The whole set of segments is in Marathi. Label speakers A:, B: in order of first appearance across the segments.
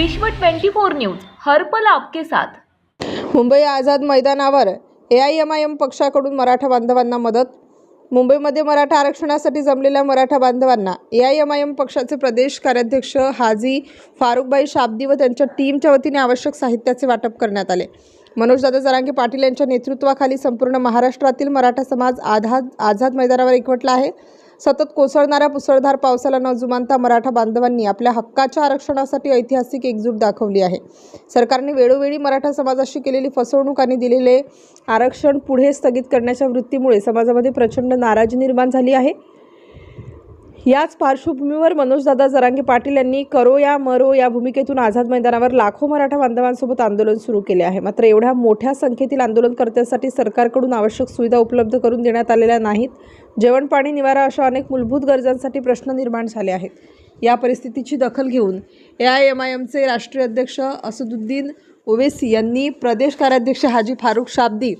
A: विश्व 24 न्यूज हरपल आपके साथ.
B: मुंबई आझाद मैदानावर A I M I M पक्षाकडून मराठा बांधवांना मदत. मुंबईमध्ये मराठा आरक्षणासाठी जमलेल्या मराठा बांधवांना A I M I M पक्षाचे प्रदेश कार्याध्यक्ष हाजी फारुखबाई शाब्दी व त्यांच्या टीमच्या वतीने आवश्यक साहित्याचे वाटप करण्यात आले. मनोजदादा जरांगे पाटील यांच्या नेतृत्वाखाली संपूर्ण महाराष्ट्रातील मराठा समाज आझाद आझाद मैदानावर एकवटला आहे. सतत कोसळणाऱ्या मुसळधार पावसाला न जुमानता मराठा बांधवांनी आपल्या हक्काच्या आरक्षणासाठी ऐतिहासिक एकजूट दाखवली आहे. सरकारने वेळोवेळी मराठा समाजाशी केलेली फसवणूक आणि दिलेले आरक्षण पुढे स्थगित करण्याच्या वृत्तीमुळे समाजामध्ये प्रचंड नाराजी निर्माण झाली आहे. याच पार्श्वभूमीवर मनोजदादा जरांगे पाटील यांनी करो या मरो या भूमिकेतून आझाद मैदानावर लाखो मराठा बांधवांसोबत आंदोलन सुरू केले आहे. मात्र एवढ्या मोठ्या संख्येतील आंदोलनकर्त्यांसाठी सरकारकडून आवश्यक सुविधा उपलब्ध करून देण्यात आलेल्या नाहीत. जेवण पाणी निवारा अशा अनेक मूलभूत गरजांसाठी प्रश्न निर्माण झाले आहेत. या परिस्थितीची दखल घेऊन ए आय एम आय एमचे राष्ट्रीय अध्यक्ष असदुद्दीन ओवेसी यांनी प्रदेश कार्याध्यक्ष हाजी फारुख शाब्दी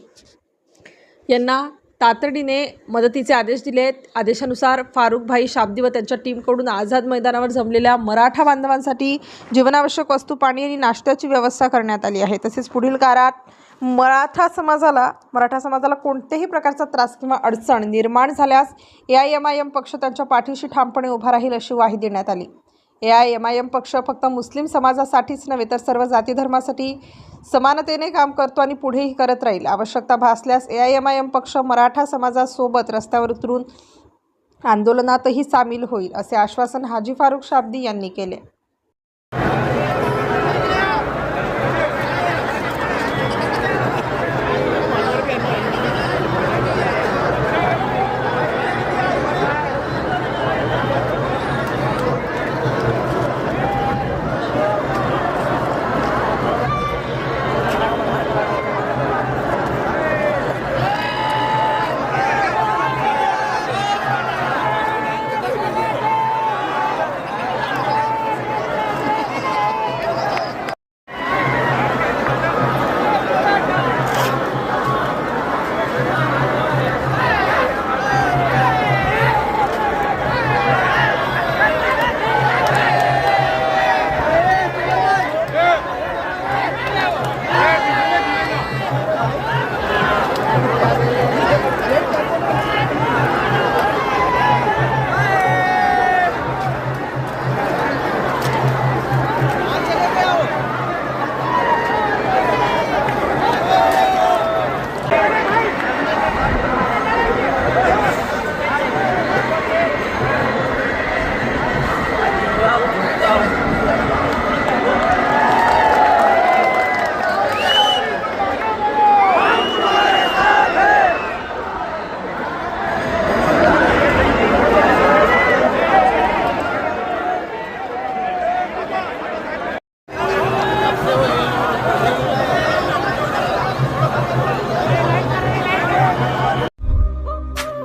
B: यांना तातडीने मदतीचे आदेश दिले आहेत. आदेशानुसार फारुखभाई शाब्दी व त्यांच्या टीमकडून आझाद मैदानावर जमलेल्या मराठा बांधवांसाठी जीवनावश्यक वस्तू पाणी आणि नाश्त्याची व्यवस्था करण्यात आली आहे. तसेच पुढील काळात मराठा समाजाला मराठा समाजाला कोणत्याही प्रकारचा त्रास किंवा अडचण निर्माण झाल्यास A I M I M पक्ष त्यांच्या पाठीशी ठामपणे उभा राहील अशी ग्वाही देण्यात आली. A I M I M पक्ष फक्त मुस्लिम समाजासाठीच नव्हे तर सर्व जाती धर्मासाठी समानतेने काम करतो आणि पुढेही करत राहील. आवश्यकता भासल्यास A I M I M पक्ष मराठा समाजासोबत रस्त्यावर उतरून आंदोलनातही सामील होईल असे आश्वासन हाजी फारुख शाब्दी यांनी केले.